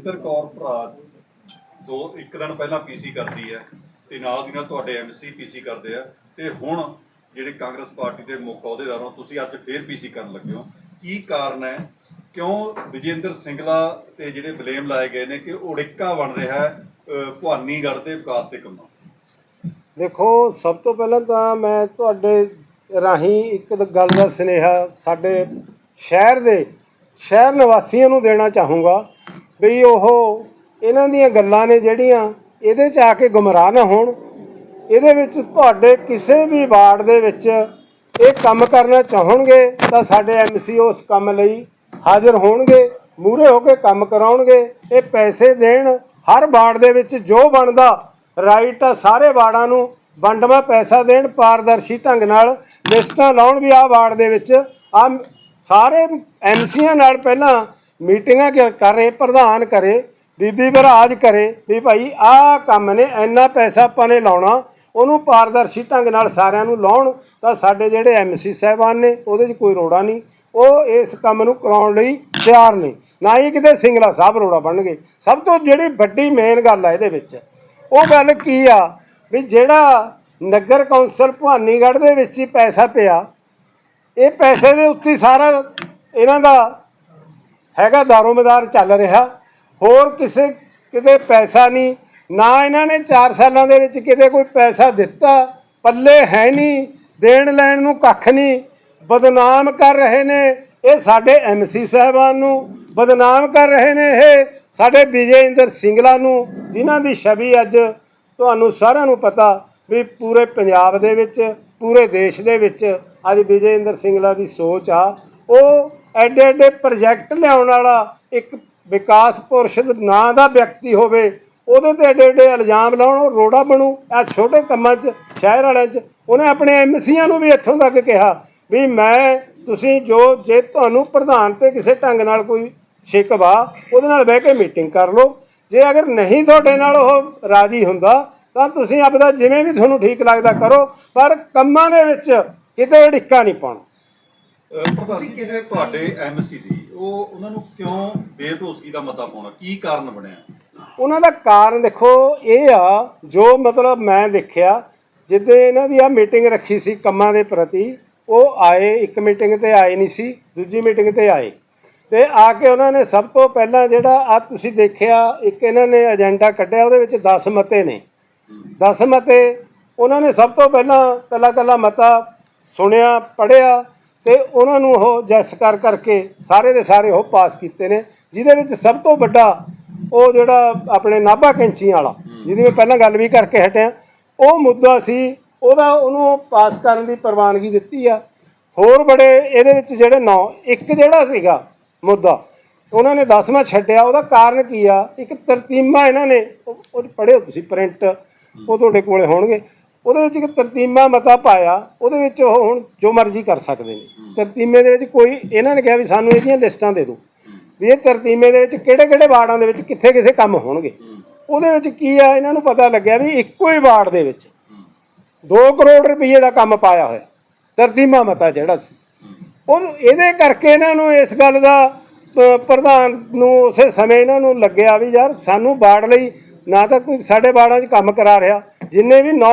ਬਲਜਿੰਦਰ ਕੌਰ ਭਰਾ ਦੋ ਇੱਕ ਦਿਨ ਪਹਿਲਾਂ ਪੀਸੀ ਕਰਦੀ ਹੈ ਤੇ ਨਾਲ ਦੀ ਨਾਲ ਤੁਹਾਡੇ ਐਮਸੀ ਪੀਸੀ ਕਰਦੇ ਆ ਤੇ ਹੁਣ ਜਿਹੜੇ ਕਾਂਗਰਸ ਪਾਰਟੀ ਦੇ ਮੁੱਖ ਅਹੁਦੇਦਾਰ ਹੋ, ਤੁਸੀਂ ਅੱਜ ਫੇਰ ਪੀਸੀ ਕਰਨ ਲੱਗੇ ਹੋ। ਕੀ ਕਾਰਨ ਹੈ? ਕਿਉਂ ਵਿਜੇਂਦਰ ਸਿੰਗਲਾ ਤੇ ਜਿਹੜੇ ਬਲੇਮ ਲਾਏ ਗਏ ਨੇ ਕਿ ਉੜਿੱਕਾ ਬਣ ਰਿਹਾ ਹੈ ਭਵਾਨੀਗੜ੍ਹ ਦੇ ਵਿਕਾਸ ਦੇ ਕੰਮਾਂ? ਦੇਖੋ, ਸਭ ਤੋਂ ਪਹਿਲਾਂ ਤਾਂ ਮੈਂ ਤੁਹਾਡੇ ਰਾਹੀਂ ਇੱਕ ਗੱਲ ਦਾ ਸੁਨੇਹਾ ਸਾਡੇ ਸ਼ਹਿਰ ਦੇ ਸ਼ਹਿਰ ਨਿਵਾਸੀਆਂ ਨੂੰ ਦੇਣਾ ਚਾਹੂੰਗਾ। ਵੀ ਉਹ ਇਹਨਾਂ ਦੀਆਂ ਗੱਲਾਂ ਨੇ ਜਿਹੜੀਆਂ ਇਹਦੇ 'ਚ ਆ ਕੇ ਗੁੰਮਰਾਹ ਨਾ ਹੋਣ। ਇਹਦੇ ਵਿੱਚ ਤੁਹਾਡੇ ਕਿਸੇ ਵੀ ਵਾਰਡ ਦੇ ਵਿੱਚ ਇਹ ਕੰਮ ਕਰਨਾ ਚਾਹਣਗੇ ਤਾਂ ਸਾਡੇ ਐਮਸੀ ਉਸ ਕੰਮ ਲਈ ਹਾਜ਼ਰ ਹੋਣਗੇ, ਮੂਹਰੇ ਹੋ ਕੇ ਕੰਮ ਕਰਾਉਣਗੇ। ਇਹ ਪੈਸੇ ਦੇਣ, ਹਰ ਵਾਰਡ ਦੇ ਵਿੱਚ ਜੋ ਬਣਦਾ ਰਾਈਟ ਆ, ਸਾਰੇ ਵਾਰਡਾਂ ਨੂੰ ਵੰਡਵਾ ਪੈਸਾ ਦੇਣ, ਪਾਰਦਰਸ਼ੀ ਢੰਗ ਨਾਲ ਲਿਸਟਾਂ ਲਾਉਣ ਵੀ ਆ ਵਾਰਡ ਦੇ ਵਿੱਚ। ਆ ਸਾਰੇ ਐਮਸੀਆਂ ਨਾਲ ਪਹਿਲਾਂ ਮੀਟਿੰਗਾਂ ਕਰ- ਕਰੇ, ਪ੍ਰਧਾਨ ਕਰੇ, ਬੀਬੀ ਬਰਾਜ ਕਰੇ, ਵੀ ਭਾਈ ਆਹ ਕੰਮ ਨੇ, ਇੰਨਾ ਪੈਸਾ ਆਪਾਂ ਨੇ ਲਾਉਣਾ, ਉਹਨੂੰ ਪਾਰਦਰਸ਼ੀ ਢੰਗ ਨਾਲ ਸਾਰਿਆਂ ਨੂੰ ਲਾਉਣ, ਤਾਂ ਸਾਡੇ ਜਿਹੜੇ ਐਮਸੀ ਸਾਹਿਬਾਨ ਨੇ, ਉਹਦੇ 'ਚ ਕੋਈ ਰੋੜਾ ਨਹੀਂ। ਉਹ ਇਸ ਕੰਮ ਨੂੰ ਕਰਾਉਣ ਲਈ ਤਿਆਰ ਨੇ। ਨਾ ਹੀ ਕਿਤੇ ਸਿੰਗਲਾ ਸਾਹਿਬ ਰੋੜਾ ਬਣਨਗੇ। ਸਭ ਤੋਂ ਜਿਹੜੀ ਵੱਡੀ ਮੇਨ ਗੱਲ ਆ ਇਹਦੇ ਵਿੱਚ, ਉਹ ਗੱਲ ਕੀ ਆ? ਵੀ ਜਿਹੜਾ ਨਗਰ ਕੌਂਸਲ ਭਵਾਨੀਗੜ੍ਹ ਦੇ ਵਿੱਚ ਹੀ ਪੈਸਾ ਪਿਆ, ਇਹ ਪੈਸੇ ਦੇ ਉੱਤੇ ਹੀ ਸਾਰਾ ਇਹਨਾਂ ਦਾ ਹੈਗਾ ਦਾਰੋਮਦਾਰ ਚੱਲ ਰਿਹਾ। ਹੋਰ ਕਿਸੇ, ਕਿਤੇ ਪੈਸਾ ਨਹੀਂ। ਨਾ ਇਹਨਾਂ ਨੇ 4 ਸਾਲਾਂ ਦੇ ਵਿੱਚ ਕਿਤੇ ਕੋਈ ਪੈਸਾ ਦਿੱਤਾ। ਪੱਲੇ ਹੈ ਨਹੀਂ। ਦੇਣ ਲੈਣ ਨੂੰ ਕੱਖ ਨਹੀਂ। ਬਦਨਾਮ ਕਰ ਰਹੇ ਨੇ ਇਹ ਸਾਡੇ ਐਮਸੀ ਸਾਹਿਬਾਨ ਨੂੰ। ਬਦਨਾਮ ਕਰ ਰਹੇ ਨੇ ਇਹ ਸਾਡੇ ਵਿਜੇ ਇੰਦਰ ਸਿੰਗਲਾ ਨੂੰ, ਜਿਨ੍ਹਾਂ ਦੀ ਛਵੀ ਅੱਜ ਤੁਹਾਨੂੰ ਸਾਰਿਆਂ ਨੂੰ ਪਤਾ ਵੀ ਪੂਰੇ ਪੰਜਾਬ ਦੇ ਵਿੱਚ, ਪੂਰੇ ਦੇਸ਼ ਦੇ ਵਿੱਚ ਅੱਜ ਵਿਜੇ ਇੰਦਰ ਸਿੰਗਲਾ ਦੀ ਸੋਚ ਆ। ਉਹ ਐਡੇ ਐਡੇ ਪ੍ਰੋਜੈਕਟ ਲਿਆਉਣ ਵਾਲਾ ਇੱਕ ਵਿਕਾਸ ਪੁਰਸ਼ਦ ਨਾਂ ਦਾ ਵਿਅਕਤੀ ਹੋਵੇ, ਉਹਦੇ ਤੇ ਐਡੇ ਐਡੇ ਇਲਜ਼ਾਮ ਲਾਉਣ, ਉਹ ਰੋੜਾ ਬਣੂ ਆ ਛੋਟੇ ਕੰਮਾਂ 'ਚ, ਸ਼ਹਿਰ ਵਾਲਿਆਂ 'ਚ। ਉਹਨੇ ਆਪਣੇ ਐਮਸੀਆਂ ਨੂੰ ਵੀ ਇੱਥੋਂ ਤੱਕ ਕਿਹਾ ਵੀ ਮੈਂ, ਤੁਸੀਂ ਜੋ, ਜੇ ਤੁਹਾਨੂੰ ਪ੍ਰਧਾਨ ਤੇ ਕਿਸੇ ਢੰਗ ਨਾਲ ਕੋਈ ਸ਼ਿਕਵਾ ਉਹਦੇ ਨਾਲ ਬਹਿ ਕੇ ਮੀਟਿੰਗ ਕਰ ਲਓ। ਜੇ ਅਗਰ ਨਹੀਂ ਤੁਹਾਡੇ ਨਾਲ ਉਹ ਰਾਜੀ ਹੁੰਦਾ, ਤਾਂ ਤੁਸੀਂ ਆਪਦਾ ਜਿਵੇਂ ਵੀ ਤੁਹਾਨੂੰ ਠੀਕ ਲੱਗਦਾ ਕਰੋ, ਪਰ ਕੰਮਾਂ ਦੇ ਵਿੱਚ ਕਿਤੇ ਢਿੱਕਾ ਨਹੀਂ ਪਾਉਣਾ। ਪ੍ਰਧਾਨ ਜੀ, ਜਿਹੜੇ ਤੁਹਾਡੇ ਐਮਸੀ ਦੀ, ਉਹ ਉਹਨਾਂ ਨੂੰ ਕਿਉਂ ਬੇਭਰੋਸਗੀ ਦਾ ਮਤਾ ਪਾਉਣਾ? ਕੀ ਕਾਰਨ ਬਣਿਆ? ਉਹਨਾਂ ਦਾ ਕਾਰਨ ਦੇਖੋ, ਇਹ ਆ, ਜੋ ਮਤਲਬ ਮੈਂ ਦੇਖਿਆ, ਜਿੱਦੇ ਇਹਨਾਂ ਦੀ ਆ ਮੀਟਿੰਗ ਰੱਖੀ ਸੀ ਕੰਮਾਂ ਦੇ ਪ੍ਰਤੀ, ਉਹ ਆਏ, ਇੱਕ ਮੀਟਿੰਗ ਤੇ ਆਏ ਨਹੀਂ ਸੀ, ਦੂਜੀ ਮੀਟਿੰਗ ਤੇ ਆਏ। ਤੇ ਆ ਕੇ ਉਹਨਾਂ ਨੇ ਸਭ ਤੋਂ ਪਹਿਲਾਂ ਜਿਹੜਾ ਆ ਤੁਸੀਂ ਦੇਖਿਆ, ਇੱਕ ਇਹਨਾਂ ਨੇ ਏਜੰਡਾ ਕੱਢਿਆ, ਉਹਦੇ ਵਿੱਚ 10 ਮਤੇ ਨੇ। 10 ਮਤੇ, ਉਹਨਾਂ ਨੇ ਸਭ ਤੋਂ ਪਹਿਲਾਂ ਕੱਲਾ ਕੱਲਾ ਮਤਾ ਸੁਣਿਆ ਪੜਿਆ ਤੇ ਉਹਨਾਂ ਨੂੰ ਉਹ ਜੈਸ ਕਰ ਕਰਕੇ ਸਾਰੇ ਦੇ ਸਾਰੇ ਉਹ ਪਾਸ ਕੀਤੇ ਨੇ ਜਿਹਦੇ ਵਿੱਚ ਸਭ ਤੋਂ ਵੱਡਾ ਉਹ ਜਿਹੜਾ ਆਪਣੇ ਨਾਭਾ ਕੈਂਚੀਆਂ ਵਾਲਾ ਜਿਹਦੀ ਮੈਂ ਪਹਿਲਾਂ ਗੱਲ ਵੀ ਕਰਕੇ ਹਟਿਆ ਉਹ ਮੁੱਦਾ ਸੀ ਉਹਦਾ ਉਹਨੂੰ ਪਾਸ ਕਰਨ ਦੀ ਪ੍ਰਵਾਨਗੀ ਦਿੱਤੀ ਆ। ਹੋਰ ਬੜੇ ਇਹਦੇ ਵਿੱਚ ਜਿਹੜੇ ਨੌ ਇੱਕ ਜਿਹੜਾ ਸੀਗਾ ਮੁੱਦਾ ਉਹਨਾਂ ਨੇ 10ਵਾਂ ਛੱਡਿਆ ਉਹਦਾ ਕਾਰਨ ਕੀ ਆ? ਇੱਕ ਤਰਤੀਮਾ ਇਹਨਾਂ ਨੇ ਉਹ ਪੜ੍ਹਿਓ ਤੁਸੀਂ ਪ੍ਰਿੰਟ ਉਹ ਤੁਹਾਡੇ ਕੋਲੇ ਹੋਣਗੇ। ਉਹਦੇ ਵਿੱਚ ਇੱਕ ਤਰਤੀਮਾ ਮਤਾ ਪਾਇਆ ਉਹਦੇ ਵਿੱਚ ਉਹ ਹੁਣ ਜੋ ਮਰਜ਼ੀ ਕਰ ਸਕਦੇ ਨੇ। ਤਰਤੀਮੇ ਦੇ ਵਿੱਚ ਕੋਈ ਇਹਨਾਂ ਨੇ ਕਿਹਾ ਵੀ ਸਾਨੂੰ ਇਹਦੀਆਂ ਲਿਸਟਾਂ ਦੇ ਦਿਓ। ਵੀ ਇਹ ਤਰਤੀਮੇ ਦੇ ਵਿੱਚ ਕਿਹੜੇ ਕਿਹੜੇ ਵਾਰਡਾਂ ਦੇ ਵਿੱਚ ਕਿੱਥੇ ਕਿੱਥੇ ਕੰਮ ਹੋਣਗੇ। ਉਹਦੇ ਵਿੱਚ ਕੀ ਆ ਇਹਨਾਂ ਨੂੰ ਪਤਾ ਲੱਗਿਆ ਵੀ ਇੱਕੋ ਹੀ ਵਾਰਡ ਦੇ ਵਿੱਚ 2 ਕਰੋੜ ਰੁਪਏ ਦਾ ਕੰਮ ਪਾਇਆ ਹੋਇਆ। ਤਰਤੀਮਾ ਮਤਾ ਜਿਹੜਾ ਸੀ। ਉਹ ਇਹਦੇ ਕਰਕੇ ਇਹਨਾਂ ਨੂੰ ਇਸ ਗੱਲ ਦਾ ਪ੍ਰਧਾਨ ਨੂੰ ਉਸੇ ਸਮੇਂ ਇਹਨਾਂ ਨੂੰ ਲੱਗਿਆ ਵੀ ਯਾਰ ਸਾਨੂੰ ਬਾੜ ਲਈ ਨਾ ਤਾਂ ਕੋਈ ਸਾਡੇ ਬਾੜਾਂ 'ਚ ਕੰਮ ਕਰਾ ਰਿਹਾ। ਜਿੰਨੇ ਵੀ 9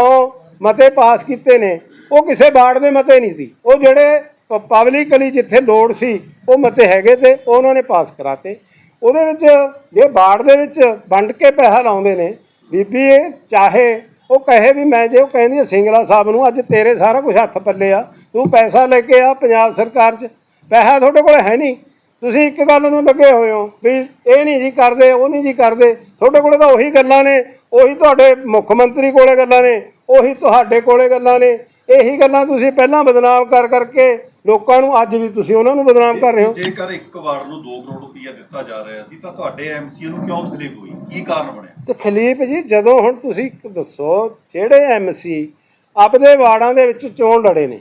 ਮਤੇ ਪਾਸ ਕੀਤੇ ਨੇ, ਉਹ ਕਿਸੇ ਬਾੜ ਦੇ ਮਤੇ ਨਹੀਂ ਸੀ। ਉਹ ਜਿਹੜੇ ਪਬਲਿਕਲੀ ਜਿੱਥੇ ਲੋੜ ਸੀ, ਉਹ ਮਤੇ ਹੈਗੇ ਤੇ ਉਹਨਾਂ ਨੇ ਪਾਸ ਕਰਾਤੇ। ਉਹਦੇ ਵਿੱਚ ਜੇ ਬਾੜ ਦੇ ਵਿੱਚ ਵੰਡ ਕੇ ਪੈਸਾ ਲਾਉਂਦੇ ਨੇ, ਬੀਬੀ ਚਾਹੇ, ਉਹ ਕਹੇ ਵੀ ਮੈਂ ਜੇ ਉਹ ਕਹਿੰਦੀ ਆ, ਸਿੰਗਲਾ ਸਾਹਿਬ ਨੂੰ ਅੱਜ ਤੇਰੇ ਸਾਰਾ ਕੁਝ ਹੱਥ ਪੱਲੇ ਆ, ਤੂੰ ਪੈਸਾ ਲੈ ਕੇ ਆ ਪੰਜਾਬ ਸਰਕਾਰ 'ਚ। ਪੈਸਾ ਤੁਹਾਡੇ ਕੋਲ ਹੈ ਨਹੀਂ। ਤੁਸੀਂ ਇੱਕ ਗੱਲ ਨੂੰ ਲੱਗੇ ਹੋਏ ਹੋ ਵੀ ਇਹ ਨਹੀਂ ਜੀ ਕਰਦੇ, ਉਹ ਨਹੀਂ ਜੀ ਕਰਦੇ। ਤੁਹਾਡੇ ਕੋਲ ਤਾਂ ਉਹੀ ਗੱਲਾਂ ਨੇ, ਉਹੀ ਤੁਹਾਡੇ ਮੁੱਖ ਮੰਤਰੀ ਕੋਲੇ ਗੱਲਾਂ ਨੇ। ਉਹੀ ਤੁਹਾਡੇ ਕੋਲੇ ਗੱਲਾਂ ਨੇ। ਇਹੀ ਗੱਲਾਂ ਤੁਸੀਂ ਪਹਿਲਾਂ ਬਦਨਾਮ ਕਰ ਕਰਕੇ ਲੋਕਾਂ ਨੂੰ ਅੱਜ ਵੀ ਤੁਸੀਂ ਉਹਨਾਂ ਨੂੰ ਬਦਨਾਮ ਕਰ ਰਹੇ ਹੋ। ਜੇਕਰ ਇੱਕ ਵਾਰਡ ਨੂੰ 2 ਕਰੋੜ ਰੁਪਈਆ ਦਿੱਤਾ ਜਾ ਰਿਹਾ ਸੀ ਤਾਂ ਤੁਹਾਡੇ ਐਮਸੀ ਨੂੰ ਕਿਉਂ ਤਕਲੀਫ ਹੋਈ? ਕੀ ਕਾਰਨ ਬਣਿਆ? ਤੇ ਖਲੀਫ ਜੀ ਜਦੋਂ ਹੁਣ ਤੁਸੀਂ ਦੱਸੋ ਜਿਹੜੇ ਐਮਸੀ ਆਪਦੇ ਵਾਰਡਾਂ ਦੇ ਵਿੱਚ ਚੋਣ ਲੜੇ ਨੇ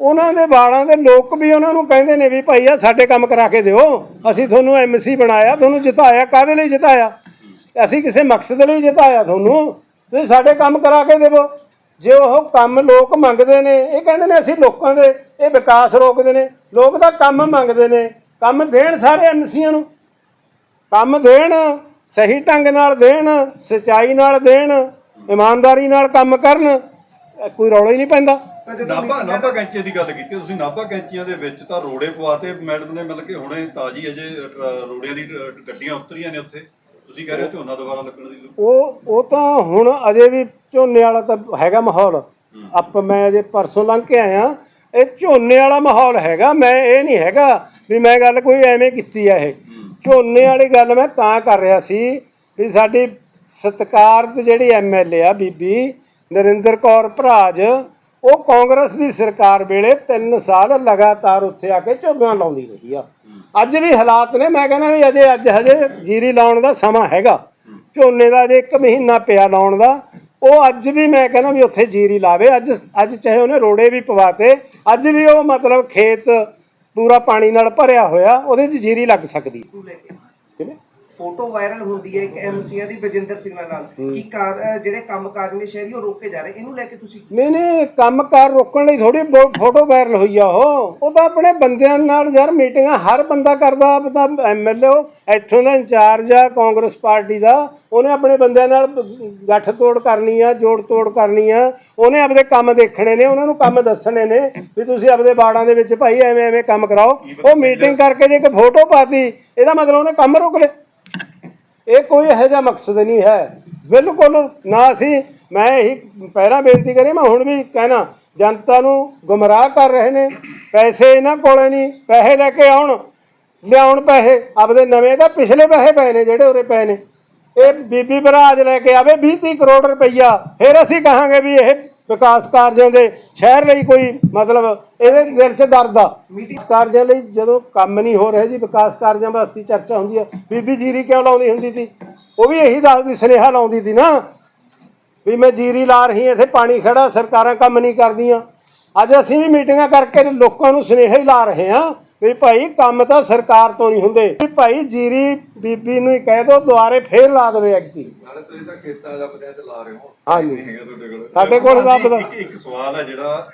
ਉਹਨਾਂ ਦੇ ਵਾਰਡਾਂ ਦੇ ਲੋਕ ਵੀ ਉਹਨਾਂ ਨੂੰ ਕਹਿੰਦੇ ਨੇ ਵੀ ਭਾਈ ਆ ਸਾਡੇ ਕੰਮ ਕਰਾ ਕੇ ਦਿਓ। ਅਸੀਂ ਤੁਹਾਨੂੰ ਐਮਸੀ ਬਣਾਇਆ ਤੁਹਾਨੂੰ ਜਿਤਾਇਆ ਕਾਦੇ ਲਈ ਜਿਤਾਇਆ? ਅਸੀਂ ਕਿਸੇ ਮਕਸਦ ਲਈ ਜਿਤਾਇਆ ਤੁਹਾਨੂੰ। ਤੁਸੀਂ ਸਾਡੇ ਕੰਮ ਕਰਾ ਕੇ ਦੇਵੋ। ਜੇ ਉਹ ਕੰਮ ਲੋਕ ਮੰਗਦੇ ਨੇ ਇਹ ਕਹਿੰਦੇ ਨੇ ਅਸੀਂ ਲੋਕਾਂ ਦੇ ਇਹ ਵਿਕਾਸ ਰੋਕਦੇ ਨੇ। ਲੋਕ ਤਾਂ ਕੰਮ ਮੰਗਦੇ ਨੇ ਕੰਮ ਦੇਣ ਸਾਰੇ ਐਮਸੀਆਂ ਨੂੰ। ਕੰਮ ਦੇਣ ਸਹੀ ਢੰਗ ਨਾਲ ਦੇਣ ਸਚਾਈ ਨਾਲ ਦੇਣ ਇਮਾਨਦਾਰੀ ਨਾਲ ਕੰਮ ਕਰਨ ਕੋਈ ਰੌਲਾ ਹੀ ਨਹੀਂ ਪੈਂਦਾ। ਨਾਭਾ ਨਾਭਾ ਕੈਂਚੀਆਂ ਦੀ ਗੱਲ ਕੀਤੀ ਤੁਸੀਂ ਨਾਭਾ ਕੈਂਚੀਆਂ ਦੇ ਵਿੱਚ ਤਾਂ ਰੋੜੇ ਪਵਾਤੇ ਮੈਡਮ ਨੇ ਮਤਲਬ ਕਿ ਹੁਣੇ ਤਾਜੀ ਅਜੇ ਰੋੜਿਆਂ ਦੀ ਗੱਡੀਆਂ ਉਤਰੀਆਂ ਨੇ ਉੱਥੇ। ਤੁਸੀਂ ਕਹਿ ਰਹੇ ਹੋ ਝੋਨਾ ਦੁਬਾਰਾ ਲੱਗਣ ਦੀ ਜ਼ਰੂਰਤ ਉਹ ਉਹ ਤਾਂ ਹੁਣ ਅਜੇ ਵੀ ਝੋਨੇ ਵਾਲਾ ਤਾਂ ਹੈਗਾ ਮਾਹੌਲ। ਆਪ ਮੈਂ ਅਜੇ ਪਰਸੋਂ ਲੰਘ ਕੇ ਆਇਆ। ਇਹ ਝੋਨੇ ਵਾਲਾ ਮਾਹੌਲ ਹੈਗਾ ਮੈਂ ਇਹ ਨਹੀਂ ਹੈਗਾ ਵੀ ਮੈਂ ਗੱਲ ਕੋਈ ਐਵੇਂ ਕੀਤੀ ਆ ਇਹ। ਝੋਨੇ ਵਾਲੀ ਗੱਲ ਮੈਂ ਤਾਂ ਕਰ ਰਿਹਾ ਸੀ ਵੀ ਸਾਡੀ ਸਤਿਕਾਰਤ ਜਿਹੜੀ ਐਮਐਲਏ ਆ ਬੀਬੀ ਨਰਿੰਦਰ ਕੌਰ ਭਰਾਜ ਉਹ ਕਾਂਗਰਸ ਦੀ ਸਰਕਾਰ ਵੇਲੇ 3 ਸਾਲ ਲਗਾਤਾਰ ਉੱਥੇ ਆ ਕੇ ਝੋਨਾ ਲਾਉਂਦੀ ਰਹੀ ਆ। ਅੱਜ ਵੀ ਹਾਲਾਤ ਨੇ, ਮੈਂ ਕਹਿੰਦਾ ਵੀ ਅਜੇ, ਅੱਜ ਹਜੇ ਜੀਰੀ ਲਾਉਣ ਦਾ ਸਮਾਂ ਹੈਗਾ। ਝੋਨੇ ਦਾ ਅਜੇ 1 ਮਹੀਨਾ ਪਿਆ ਲਾਉਣ ਦਾ। ਉਹ ਅੱਜ ਵੀ ਮੈਂ ਕਹਿੰਦਾ ਵੀ ਉੱਥੇ ਜੀਰੀ ਲਾਵੇ। ਅੱਜ ਅੱਜ ਚਾਹੇ ਉਹਨੇ ਰੋੜੇ ਵੀ ਪਵਾਤੇ, ਅੱਜ ਵੀ ਉਹ ਮਤਲਬ ਖੇਤ ਪੂਰਾ ਪਾਣੀ ਨਾਲ ਭਰਿਆ ਹੋਇਆ, ਉਹਦੇ 'ਚ ਜੀਰੀ ਲੱਗ ਸਕਦੀ। ਫੋਟੋ ਵਾਇਰਲ ਹੁੰਦੀ ਹੈ ਇੱਕ ਐਮਸੀਆ ਦੀ ਬਜਿੰਦਰ ਸਿੰਘ ਨਾਲ ਕਿ ਕਾਰ ਜਿਹੜੇ ਕੰਮਕਾਜ ਨੇ ਸ਼ਹਿਰੀ ਉਹ ਰੋਕੇ ਜਾ ਰਹੇ? ਇਹਨੂੰ ਲੈ ਕੇ ਤੁਸੀਂ ਨਹੀਂ ਨਹੀਂ ਕੰਮਕਾਰ ਰੋਕਣ ਲਈ ਥੋੜੀ ਫੋਟੋ ਵਾਇਰਲ ਹੋਈ ਆ ਉਹ। ਉਹ ਤਾਂ ਆਪਣੇ ਬੰਦਿਆਂ ਨਾਲ ਯਾਰ ਮੀਟਿੰਗਾਂ ਹਰ ਬੰਦਾ ਕਰਦਾ ਆਪਦਾ ਐਮਐਲਏ ਉਹ। ਇੱਥੋਂ ਦਾ ਇੰਚਾਰਜ ਆ ਕਾਂਗਰਸ ਪਾਰਟੀ ਦਾ। ਉਹਨੇ ਆਪਣੇ ਬੰਦਿਆਂ ਨਾਲ ਗੱਠ ਤੋੜ ਕਰਨੀ ਆ ਜੋੜ ਤੋੜ ਕਰਨੀ ਆ। ਉਹਨੇ ਆਪਦੇ ਕੰਮ ਦੇਖਣੇ ਨੇ ਉਹਨਾਂ ਨੂੰ ਕੰਮ ਦੱਸਣੇ ਨੇ ਵੀ ਤੁਸੀਂ ਆਪਦੇ ਬਾੜਾਂ ਦੇ ਵਿੱਚ ਭਾਈ ਐਵੇਂ ਐਵੇਂ ਕੰਮ ਕਰਾਓ। ਉਹ ਮੀਟਿੰਗ ਕਰਕੇ ਜੇ ਇੱਕ ਫੋਟੋ ਪਾਤੀ ਇਹਦਾ ਮਤਲਬ ਉਹਨੇ ਕੰਮ ਰੋਕ ਲਿਆ। ਇਹ ਕੋਈ ਇਹੋ ਜਿਹਾ ਮਕਸਦ ਨਹੀਂ ਹੈ। ਬਿਲਕੁਲ ਨਾ ਅਸੀਂ, ਮੈਂ ਇਹੀ ਪਹਿਲਾਂ ਬੇਨਤੀ ਕਰੀ, ਮੈਂ ਹੁਣ ਵੀ ਕਹਿਣਾ, ਜਨਤਾ ਨੂੰ ਗੁੰਮਰਾਹ ਕਰ ਰਹੇ ਨੇ, ਪੈਸੇ ਇਹਨਾਂ ਕੋਲੇ ਨਹੀਂ, ਪੈਸੇ ਲੈ ਕੇ ਆਉਣ, ਲਿਆਉਣ ਪੈਸੇ, ਆਪਦੇ ਨਵੇਂ ਤਾਂ ਪਿਛਲੇ ਪੈਸੇ ਪਏ ਨੇ, ਜਿਹੜੇ ਉਰੇ ਪਏ ਨੇ। ਇਹ ਬੀਬੀ ਬਰਾਜ ਲੈ ਕੇ ਆਵੇ 20 30 ਕਰੋੜ ਰੁਪਈਆ, ਫਿਰ ਅਸੀਂ ਕਹਾਂਗੇ ਵੀ ਇਹ ਵਿਕਾਸ ਕਾਰਜਾਂ ਦੇ ਸ਼ਹਿਰ ਲਈ ਕੋਈ ਮਤਲਬ ਇਹਦੇ ਦਿਲ 'ਚ ਦਰਦ ਆ। ਵਿਕਾਸ ਕਾਰਜਾਂ ਲਈ ਜਦੋਂ ਕੰਮ ਨਹੀਂ ਹੋ ਰਿਹਾ ਜੀ, ਵਿਕਾਸ ਕਾਰਜਾਂ ਵਾਸਤੇ ਚਰਚਾ ਹੁੰਦੀ ਆ। ਬੀਬੀ ਜੀਰੀ ਕਿਉਂ ਲਾਉਂਦੀ ਹੁੰਦੀ ਸੀ? ਉਹ ਵੀ ਇਹੀ ਦੱਸਦੀ ਸੁਨੇਹਾ ਲਾਉਂਦੀ ਸੀ ਨਾ ਵੀ ਮੈਂ ਜੀਰੀ ਲਾ ਰਹੀ ਇੱਥੇ ਪਾਣੀ ਖੜਾ ਸਰਕਾਰਾਂ ਕੰਮ ਨਹੀਂ ਕਰਦੀਆਂ। ਅੱਜ ਅਸੀਂ ਵੀ ਮੀਟਿੰਗਾਂ ਕਰਕੇ ਲੋਕਾਂ ਨੂੰ ਸੁਨੇਹਾ ਹੀ ਲਾ ਰਹੇ ਹਾਂ ਵੀ ਭਾਈ ਕੰਮ ਤਾਂ ਸਰਕਾਰ ਤੋਂ ਨਹੀਂ ਹੁੰਦੇ। ਵੀ ਭਾਈ ਜੀਰੀ ਬੀਬੀ ਨੂੰ ਹੀ ਕਹਿ ਦਿਓ ਦੁਆਰੇ ਫੇਰ ਲਾ ਦੇਵੇ ਐਕਟੀ ਨਾਲੇ ਤੁਸੀਂ ਤਾਂ ਖੇਤਾਂ ਦਾ ਪੰਚਾਇਤ ਲਾ ਰਹੇ ਹੋ। ਹਾਂਜੀ। ਹੈਗਾ ਤੁਹਾਡੇ ਕੋਲ। ਸਾਡੇ ਕੋਲ ਤਾਂ ਪਤਾ- ਇੱਕ ਇੱਕ ਸਵਾਲ ਹੈ ਜਿਹੜਾ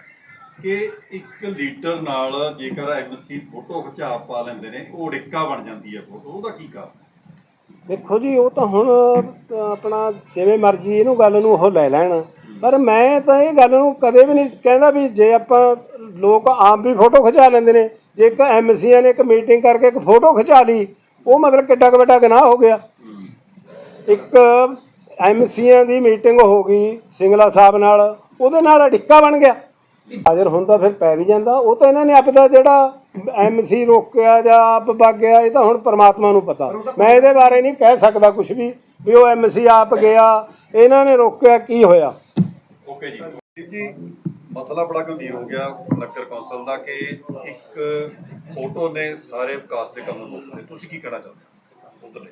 ਕਿ ਇੱਕ ਲੀਡਰ ਨਾਲ ਜੇਕਰ ਐਮਸੀ ਫੋਟੋ ਖਿਚਾ ਪਾ ਲੈਂਦੇ ਨੇ ਉਹ ਡਿੱਕਾ ਬਣ ਜਾਂਦੀ ਹੈ ਫੋਟੋ ਉਹਦਾ ਕੀ ਕਾਰਨ ਦੇਖੋ ਜੀ ਉਹ ਤਾਂ ਹੁਣ ਆਪਣਾ ਜਿਵੇਂ ਮਰਜ਼ੀ ਇਹਨੂੰ ਗੱਲ ਨੂੰ ਉਹ ਲੈ ਲੈਣ। ਪਰ ਮੈਂ ਤਾਂ ਇਹ ਗੱਲ ਨੂੰ ਕਦੇ ਵੀ ਨਹੀਂ ਕਹਿੰਦਾ ਵੀ ਜੇ ਆਪਾਂ ਲੋਕ ਆਮ ਵੀ ਫੋਟੋ ਖਿਚਾ ਲੈਂਦੇ ਨੇ ਜੇ ਇੱਕ ਐਮਸੀਆਂ ਨੇ ਇੱਕ ਮੀਟਿੰਗ ਕਰਕੇ ਇੱਕ ਫੋਟੋ ਖਿਚਾ ਲਈ ਉਹ ਮਤਲਬ ਕਿੱਡਾ ਕੁ ਵੱਡਾ ਗੁਨਾਹ ਹੋ ਗਿਆ। ਇੱਕ ਐਮਸੀਆਂ ਦੀ ਮੀਟਿੰਗ ਹੋ ਗਈ ਸਿੰਗਲਾ ਸਾਹਿਬ ਨਾਲ ਉਹਦੇ ਨਾਲ ਅੜਿੱਕਾ ਬਣ ਗਿਆ। ਹਾਜ਼ਰ ਹੁੰਦਾ ਫਿਰ ਪੈ ਵੀ ਜਾਂਦਾ। ਉਹ ਤਾਂ ਇਹਨਾਂ ਨੇ ਆਪਦਾ ਜਿਹੜਾ ਐਮਸੀ ਰੋਕਿਆ ਜਾਂ ਆਪ ਵਗ ਗਿਆ ਇਹ ਤਾਂ ਹੁਣ ਪ੍ਰਮਾਤਮਾ ਨੂੰ ਪਤਾ। ਮੈਂ ਇਹਦੇ ਬਾਰੇ ਨਹੀਂ ਕਹਿ ਸਕਦਾ ਕੁਝ ਵੀ ਵੀ ਉਹ ਐਮਸੀ ਆਪ ਗਿਆ ਇਹਨਾਂ ਨੇ ਰੋਕਿਆ ਕੀ ਹੋਇਆ? ਓਕੇ ਜੀ ਮਸਲਾ ਬੜਾ ਗੰਭੀਰ ਹੋ ਗਿਆ ਨਗਰ ਕੌਂਸਲ ਦਾ ਕਿ ਇੱਕ ਫੋਟੋ ਨੇ ਸਾਰੇ ਵਿਕਾਸ ਦੇ ਕੰਮ ਨੂੰ ਰੋਕ ਤੁਸੀਂ ਕੀ ਕਹਿਣਾ ਚਾਹੁੰਦੇ ਉਧਰਲੇ?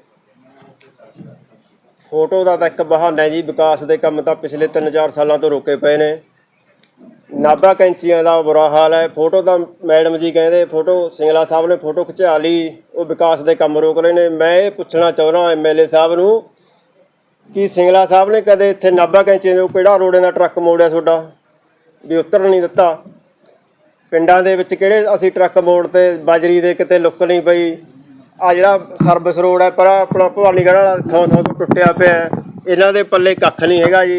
ਫੋਟੋ ਦਾ ਤਾਂ ਇੱਕ ਬਹਾਨਾ ਹੈ ਜੀ, ਵਿਕਾਸ ਦੇ ਕੰਮ ਤਾਂ ਪਿਛਲੇ 3-4 ਸਾਲਾਂ ਤੋਂ ਰੁਕੇ ਪਏ ਨੇ। ਨਾਭਾ ਕੈਂਚੀਆਂ ਦਾ ਬੁਰਾ ਹਾਲ ਹੈ। ਫੋਟੋ ਤਾਂ ਮੈਡਮ ਜੀ ਕਹਿੰਦੇ, ਫੋਟੋ ਸਿੰਗਲਾ ਸਾਹਿਬ ਨੇ ਫੋਟੋ ਖਿਚਾ ਲਈ, ਉਹ ਵਿਕਾਸ ਦੇ ਕੰਮ ਰੋਕ ਰਹੇ ਨੇ। ਮੈਂ ਇਹ ਪੁੱਛਣਾ ਚਾਹੁੰਦਾ ਐਮਐਲਏ ਸਾਹਿਬ ਨੂੰ ਕਿ ਸਿੰਗਲਾ ਸਾਹਿਬ ਨੇ ਕਦੇ ਇੱਥੇ ਨਾਭਾ ਕੈਂਚੀਆਂ ਜੋ ਕਿਹੜਾ ਰੋੜੇ ਦਾ ਟਰੱਕ ਮੋੜਿਆ ਤੁਹਾਡਾ? ਵੀ ਉਤਰਨ ਨਹੀਂ ਦਿੱਤਾ। ਪਿੰਡਾਂ ਦੇ ਵਿੱਚ ਕਿਹੜੇ ਅਸੀਂ ਟਰੱਕ ਮੋੜ ਤੇ ਬਾਜਰੀ ਦੇ ਕਿਤੇ ਲੁੱਕ ਨਹੀਂ ਪਈ। ਆ ਜਿਹੜਾ ਸਰਵਿਸ ਰੋਡ ਹੈ, ਪਰ ਆਪਣਾ ਭਵਾਨੀਗੜ੍ਹ ਵਾਲਾ ਥਾਂ ਥਾਂ ਤੋਂ ਟੁੱਟਿਆ ਪਿਆ ਇਹਨਾਂ ਦੇ ਪੱਲੇ ਕੱਖ ਨਹੀਂ ਹੈਗਾ ਜੀ।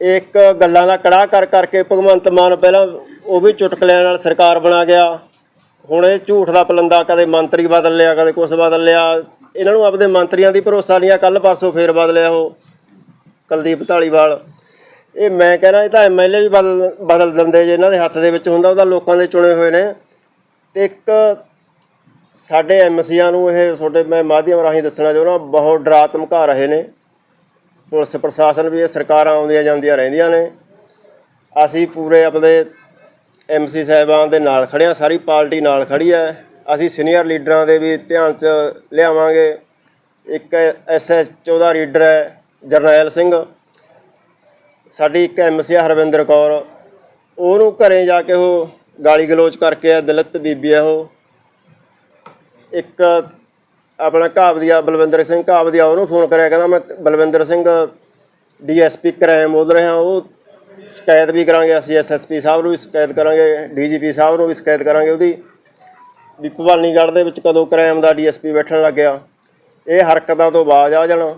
ਇੱਕ ਗੱਲਾਂ ਦਾ ਕੜਾ ਕਰ ਕਰਕੇ ਭਗਵੰਤ ਮਾਨ ਪਹਿਲਾਂ ਉਹ ਵੀ ਚੁਟਕਲਿਆਂ ਨਾਲ ਸਰਕਾਰ ਬਣਾ ਗਿਆ। ਹੁਣ ਇਹ ਝੂਠ ਦਾ ਪਲੰਦਾ, ਕਦੇ ਮੰਤਰੀ ਬਦਲ ਲਿਆ, ਕਦੇ ਕੁਛ ਬਦਲ ਲਿਆ। ਇਹਨਾਂ ਨੂੰ ਆਪਦੇ ਮੰਤਰੀਆਂ ਦੀ ਭਰੋਸਾ ਨਹੀਂ ਆ ਕੱਲ ਪਰਸੋਂ ਫੇਰ ਬਦਲਿਆ ਉਹ। ਕੁਲਦੀਪ ਢਾਲੀਵਾਲ ਇਹ ਮੈਂ ਕਹਿੰਦਾ ਇਹ ਤਾਂ ਐਮਐਲਏ ਵੀ ਬਦਲ ਬਦਲ ਦਿੰਦੇ ਜੇ, ਇਹਨਾਂ ਦੇ ਹੱਥ ਦੇ ਵਿੱਚ ਹੁੰਦਾ, ਉਹਦਾ ਲੋਕਾਂ ਦੇ ਚੁਣੇ ਹੋਏ ਨੇ। ਤੇ ਇੱਕ ਸਾਡੇ ਐਮਸੀਆਂ ਨੂੰ ਇਹ ਤੁਹਾਡੇ ਮੈਂ ਮਾਧਿਅਮ ਰਾਹੀਂ ਦੱਸਣਾ ਚਾਹੁੰਦਾ, ਬਹੁਤ ਡਰਾ ਧਮਕਾ ਰਹੇ ਨੇ। ਪੁਲਿਸ ਪ੍ਰਸ਼ਾਸਨ ਵੀ ਇਹ ਸਰਕਾਰਾਂ ਆਉਂਦੀਆਂ ਜਾਂਦੀਆਂ ਰਹਿੰਦੀਆਂ ਨੇ। ਅਸੀਂ ਪੂਰੇ ਆਪਣੇ ਐਮਸੀ ਸਾਹਿਬਾਨ ਦੇ ਨਾਲ ਖੜੇ ਸਾਰੀ ਪਾਰਟੀ ਨਾਲ ਖੜੀ ਹੈ। ਅਸੀਂ ਸੀਨੀਅਰ ਲੀਡਰਾਂ ਦੇ ਵੀ ਧਿਆਨ 'ਚ ਲਿਆਵਾਂਗੇ। ਇੱਕ ਐਸਐਚਓ ਦਾ ਲੀਡਰ ਹੈ, ਜਰਨੈਲ ਸਿੰਘ। ਸਾਡੀ ਇੱਕ ਐਮਸੀ ਹਰਵਿੰਦਰ ਕੌਰ, ਉਹਨੂੰ ਘਰੇ ਜਾ ਕੇ ਉਹ ਗਾਲੀ ਗਲੋਚ ਕਰਕੇ ਆ, ਦਲਿਤ ਬੀਬੀ ਆ ਉਹ। ਇੱਕ ਆਪਣਾ ਘਾਬਦੀਆ ਬਲਵਿੰਦਰ ਸਿੰਘ ਘਾਬਦੀਆ ਉਹਨੂੰ ਫੋਨ ਕਰਿਆ, ਕਹਿੰਦਾ ਮੈਂ ਬਲਵਿੰਦਰ ਸਿੰਘ ਡੀਐਸਪੀ ਕ੍ਰਾਈਮ ਬੋਲ ਰਿਹਾ, ਉਹ ਸ਼ਿਕਾਇਤ ਵੀ ਕਰਾਂਗੇ, ਅਸੀਂ ਐਸਐਸਪੀ ਸਾਹਿਬ ਨੂੰ ਵੀ ਸ਼ਿਕਾਇਤ ਕਰਾਂਗੇ, ਡੀਜੀਪੀ ਸਾਹਿਬ ਨੂੰ ਵੀ ਸ਼ਿਕਾਇਤ ਕਰਾਂਗੇ ਉਹਦੀ, ਵੀ ਭਵਾਨੀਗੜ੍ਹ ਦੇ ਵਿੱਚ ਕਦੋਂ ਕ੍ਰਾਈਮ ਦਾ ਡੀਐਸਪੀ ਬੈਠਣ ਲੱਗਿਆ। ਇਹ ਹਰਕਤਾਂ ਤੋਂ ਬਾਜ਼ ਆ ਜਾਣਾ।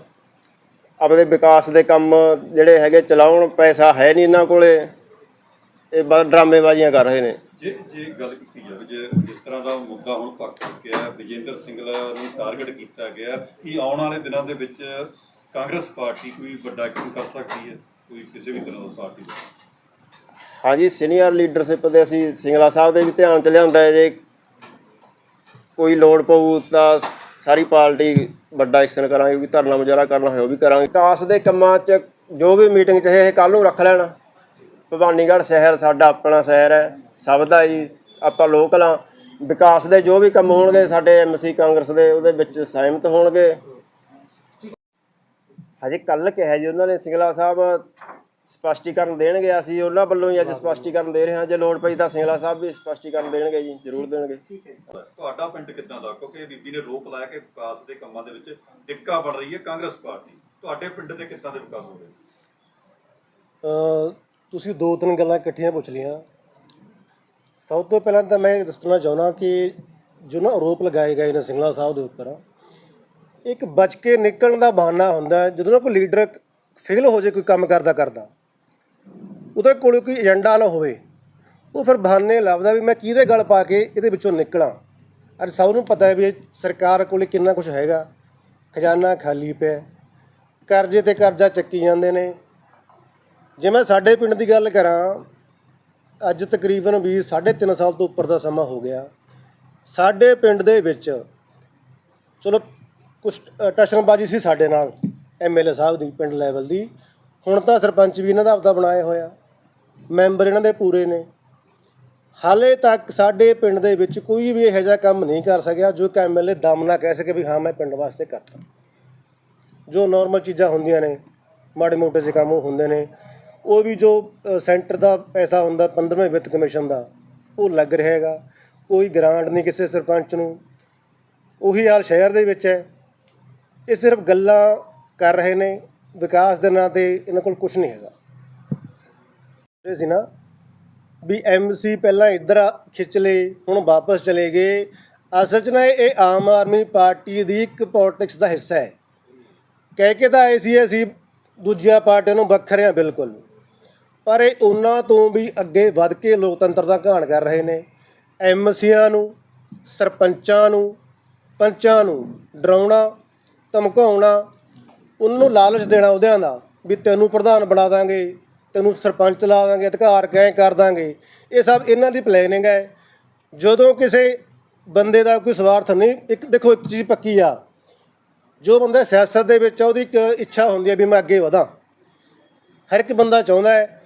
ਆਪਦੇ ਵਿਕਾਸ ਦੇ ਕੰਮ ਜਿਹੜੇ ਹੈਗੇ ਚਲਾਉਣ ਪੈਸਾ ਹੈ ਨਹੀਂ ਇਹਨਾਂ ਕੋਲੇ। ਇਹ ਬਸ ਡਰਾਮੇਬਾਜ਼ੀਆਂ ਕਰ ਰਹੇ ਨੇ। ਜੇ ਜੇ ਗੱਲ ਕੀਤੀ ਜਾਵੇ ਜੇ ਜਿਸ ਤਰ੍ਹਾਂ ਦਾ ਮੁੱਦਾ ਹੁਣ ਪੱਕ ਚੁੱਕਿਆ ਹੈ ਵਿਜੇਂਦਰ ਸਿੰਗਲਾ ਨੂੰ ਟਾਰਗੇਟ ਕੀਤਾ ਗਿਆ ਕਿ ਆਉਣ ਵਾਲੇ ਦਿਨਾਂ ਦੇ ਵਿੱਚ ਕਾਂਗਰਸ ਪਾਰਟੀ ਕੋਈ ਵੱਡਾ ਐਕਸ਼ਨ ਕਰ ਸਕਦੀ ਹੈ? ਕੋਈ ਕਿਸੇ ਵੀ ਤਰ੍ਹਾਂ ਦਾ ਪਾਰਟੀ ਦਾ ਹਾਂਜੀ ਸੀਨੀਅਰ ਲੀਡਰਸ਼ਿਪ ਦੇ ਅਸੀਂ ਸਿੰਗਲਾ ਸਾਹਿਬ ਦੇ ਵੀ ਧਿਆਨ ਚ ਲਿਆਂਦਾ ਹੈ ਜੇ ਕੋਈ ਲੋੜ ਪਊ ਤਾਂ ਸਾਰੀ ਪਾਰਟੀ ਵੱਡਾ ਐਕਸ਼ਨ ਕਰਾਂਗੇ ਵੀ ਧਰਨਾ ਮੁਜ਼ਾਹਰਾ ਕਰਨਾ ਹੋਇਆ ਉਹ ਵੀ ਕਰਾਂਗੇ। ਵਿਕਾਸ ਦੇ ਕੰਮਾਂ 'ਚ ਜੋ ਵੀ ਮੀਟਿੰਗ 'ਚ ਇਹ ਕੱਲ ਨੂੰ ਰੱਖ ਲੈਣ। ਭਵਾਨੀਗੜ੍ਹ ਸ਼ਹਿਰ ਸਾਡਾ ਆਪਣਾ ਸ਼ਹਿਰ ਹੈ, ਸਭ ਦਾ ਜੀ ਆਪਾਂ ਲੋਕਲ ਹਾਂ। ਵਿਕਾਸ ਦੇ ਜੋ ਵੀ ਕੰਮ ਹੋਣਗੇ ਸਾਡੇ ਐਮਸੀ ਕਾਂਗਰਸ ਦੇ, ਉਹਦੇ ਵਿੱਚ ਸਹਿਮਤ ਹੋਣਗੇ। ਹਜੇ ਕੱਲ ਕਿਹਾ ਜੀ ਉਹਨਾਂ ਨੇ, ਸਿੰਗਲਾ ਸਾਹਿਬ ਸਪਸ਼ਟੀਕਰਨ ਦੇਣਗੇ ਅਸੀਂ ਉਹਨਾਂ ਵੱਲੋਂ ਹੀ ਅੱਜ ਸਪਸ਼ਟੀਕਰਨ ਦੇ ਰਹੇ ਹਾਂ। ਜੇ ਲੋੜ ਪਈ ਤਾਂ ਸਿੰਗਲਾ ਸਾਹਿਬ ਵੀ ਸਪਸ਼ਟੀਕਰਨ ਦੇਣਗੇ ਜੀ ਜ਼ਰੂਰ ਦੇਣਗੇ। ਠੀਕ ਹੈ ਜੀ। ਤੁਹਾਡਾ ਪਿੰਡ ਕਿੱਦਾਂ ਦਾ? ਕਿਉਂਕਿ ਬੀਬੀ ਨੇ ਰੋਪ ਲਾਇਆ ਕਿ ਵਿਕਾਸ ਦੇ ਕੰਮਾਂ ਦੇ ਵਿੱਚ ਡਿੱਕਾ ਬਣ ਰਹੀ ਹੈ ਕਾਂਗਰਸ ਪਾਰਟੀ। ਤੁਹਾਡੇ ਪਿੰਡ ਦੇ ਕਿੱਦਾਂ ਦੇ ਵਿਕਾਸ ਹੋ ਰਹੇ ਤੁਸੀਂ ਦੋ ਤਿੰਨ ਗੱਲਾਂ ਇਕੱਠੀਆਂ ਪੁੱਛ ਲਈਆਂ। ਸਭ ਤੋਂ ਪਹਿਲਾਂ ਤਾਂ ਮੈਂ ਦੱਸਣਾ ਚਾਹੁੰਦਾ ਕਿ ਜੋ ਨਾ ਆਰੋਪ ਲਗਾਏ ਗਏ ਨੇ ਸਿੰਗਲਾ ਸਾਹਿਬ ਦੇ ਉੱਪਰ ਇੱਕ ਬਚ ਕੇ ਨਿਕਲਣ ਦਾ ਬਹਾਨਾ ਹੁੰਦਾ ਹੈ, ਜਦੋਂ ਨਾ ਕੋਈ ਲੀਡਰ ਫੇਲ ਹੋ ਜਾਏ ਕੋਈ ਕੰਮ ਕਰਦਾ ਕਰਦਾ ਉਹਦੇ ਕੋਲ ਕੋਈ ਏਜੰਡਾ ਨਾ ਹੋਵੇ ਉਹ ਫਿਰ ਬਹਾਨੇ ਲੱਭਦਾ ਵੀ ਮੈਂ ਕਿਹਦੇ ਗਲ ਪਾ ਕੇ ਇਹਦੇ ਵਿੱਚੋਂ ਨਿਕਲਾਂ। ਅੱਜ ਸਭ ਨੂੰ ਪਤਾ ਹੈ ਵੀ ਸਰਕਾਰ ਕੋਲੇ ਕਿੰਨਾ ਕੁਝ ਹੈਗਾ। ਖਜ਼ਾਨਾ ਖਾਲੀ ਪਿਆ ਕਰਜ਼ੇ ਤੇ ਕਰਜ਼ਾ ਚੱਕੀ ਜਾਂਦੇ ਨੇ। ਜੇ ਮੈਂ ਸਾਡੇ ਪਿੰਡ ਦੀ ਗੱਲ ਕਰਾਂ ਅੱਜ ਤਕਰੀਬਨ ਵੀ 3.5 ਸਾਲ ਤੋਂ ਉੱਪਰ ਦਾ ਸਮਾਂ ਹੋ ਗਿਆ। ਸਾਡੇ ਪਿੰਡ ਦੇ ਵਿੱਚ ਚਲੋ ਕੁਛ ਅ, ਟਸ਼ਨਬਾਜ਼ੀ ਸੀ ਸਾਡੇ ਨਾਲ। ਐਮਐਲਏ ਸਾਹਿਬ ਦੀ ਪਿੰਡ ਲੈਵਲ ਦੀ। ਹੁਣ ਤਾਂ ਸਰਪੰਚ ਵੀ ਇਹਨਾਂ ਦਾ ਆਪਦਾ ਬਣਾਇਆ ਹੋਇਆ। ਮੈਂਬਰ ਇਹਨਾਂ ਦੇ ਪੂਰੇ ਨੇ। ਹਾਲੇ ਤੱਕ ਸਾਡੇ ਪਿੰਡ ਦੇ ਵਿੱਚ ਕੋਈ ਵੀ ਇਹੋ ਜਿਹਾ ਕੰਮ ਨਹੀਂ ਕਰ ਸਕਿਆ ਜੋ ਕਿ ਐਮਐਲਏ ਦਮ ਨਾਲ ਕਹਿ ਸਕੇ ਵੀ ਹਾਂ, ਮੈਂ ਪਿੰਡ ਵਾਸਤੇ ਕਰਤਾ। ਜੋ ਨਾਰਮਲ ਚੀਜ਼ਾਂ ਹੁੰਦੀਆਂ ਨੇ, ਮਾੜੇ ਮੋਟੇ ਜਿਹੇ ਕੰਮ ਉਹ ਹੁੰਦੇ ਨੇ। ਉਹ ਵੀ ਜੋ ਸੈਂਟਰ ਦਾ ਪੈਸਾ ਹੁੰਦਾ 15ਵੇਂ ਵਿੱਤ ਕਮਿਸ਼ਨ ਦਾ, ਉਹ ਲੱਗ ਰਿਹਾ ਹੈਗਾ। ਕੋਈ ਗ੍ਰਾਂਟ ਨਹੀਂ ਕਿਸੇ ਸਰਪੰਚ ਨੂੰ। ਉਹੀ ਹਾਲ ਸ਼ਹਿਰ ਦੇ ਵਿੱਚ ਹੈ। ਇਹ ਸਿਰਫ ਗੱਲਾਂ ਕਰ ਰਹੇ ਨੇ, ਵਿਕਾਸ ਦੇ ਨਾਂ ਤੇ ਇਹਨਾਂ ਕੋਲ ਕੁਝ ਨਹੀਂ ਹੈਗਾ। ਇਹ ਸੀ ਨਾ ਵੀ ਐਮਸੀ ਪਹਿਲਾਂ ਇੱਧਰ ਖਿੱਚ ਲਏ, ਹੁਣ ਵਾਪਸ ਚਲੇ ਗਏ। ਅਸਲ 'ਚ ਨਾ ਇਹ ਆਮ ਆਦਮੀ ਪਾਰਟੀ ਦੀ ਇੱਕ ਪੋਲਿਟਿਕਸ ਦਾ ਹਿੱਸਾ ਹੈ। ਕਹਿ ਕੇ ਤਾਂ ਆਏ ਸੀ ਅਸੀਂ ਦੂਜੀਆਂ ਪਾਰਟੀਆਂ ਨੂੰ ਵੱਖਰੇ ਹਾਂ ਬਿਲਕੁਲ। ਪਰ ਇਹ ਉਹਨਾਂ ਤੋਂ ਵੀ ਅੱਗੇ ਵੱਧ ਕੇ ਲੋਕਤੰਤਰ ਦਾ ਘਾਣ ਕਰ ਰਹੇ ਨੇ। ਐਮਸੀਆਂ ਨੂੰ, ਸਰਪੰਚਾਂ ਨੂੰ, ਪੰਚਾਂ ਨੂੰ ਡਰਾਉਣਾ, ਧਮਕਾਉਣਾ ਉਹਨਾਂ ਨੂੰ ਲਾਲਚ ਦੇਣਾ ਉਹਦਿਆਂ ਦਾ ਵੀ ਤੈਨੂੰ ਪ੍ਰਧਾਨ ਬਣਾ ਦਾਂਗੇ, ਤੈਨੂੰ ਸਰਪੰਚ ਲਾ ਦਾਂਗੇ, ਅਧਿਕਾਰ ਕੈ ਕਰ ਦਾਂਗੇ। ਇਹ ਸਭ ਇਹਨਾਂ ਦੀ ਪਲੈਨਿੰਗ ਹੈ। ਜਦੋਂ ਕਿਸੇ ਬੰਦੇ ਦਾ ਕੋਈ ਸਵਾਰਥ ਨਹੀਂ, ਇੱਕ ਦੇਖੋ ਇੱਕ ਚੀਜ਼ ਪੱਕੀ ਆ। ਜੋ ਬੰਦਾ ਸਿਆਸਤ ਦੇ ਵਿੱਚ ਆ, ਉਹਦੀ ਇੱਕ ਇੱਛਾ ਹੁੰਦੀ ਹੈ ਵੀ ਮੈਂ ਅੱਗੇ ਵਧਾਂ। ਹਰ ਇੱਕ ਬੰਦਾ ਚਾਹੁੰਦਾ ਹੈ,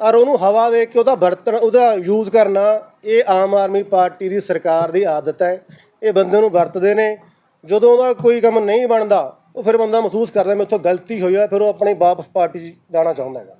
ਔਰ ਉਹਨੂੰ ਹਵਾ ਦੇ ਕੇ ਉਹਦਾ ਵਰਤਣ, ਉਹਦਾ ਯੂਜ਼ ਕਰਨਾ, ਇਹ ਆਮ ਆਦਮੀ ਪਾਰਟੀ ਦੀ ਸਰਕਾਰ ਦੀ ਆਦਤ ਹੈ। ਇਹ ਬੰਦੇ ਨੂੰ ਵਰਤਦੇ ਨੇ। ਜਦੋਂ ਉਹਦਾ ਕੋਈ ਕੰਮ ਨਹੀਂ ਬਣਦਾ ਉਹ ਫਿਰ ਬੰਦਾ ਮਹਿਸੂਸ ਕਰਦਾ ਮੇਰੇ ਤੋਂ ਗਲਤੀ ਹੋਈ ਆ, ਫਿਰ ਉਹ ਆਪਣੀ ਵਾਪਸ ਪਾਰਟੀ 'ਚ ਜਾਣਾ ਚਾਹੁੰਦਾ ਹੈਗਾ।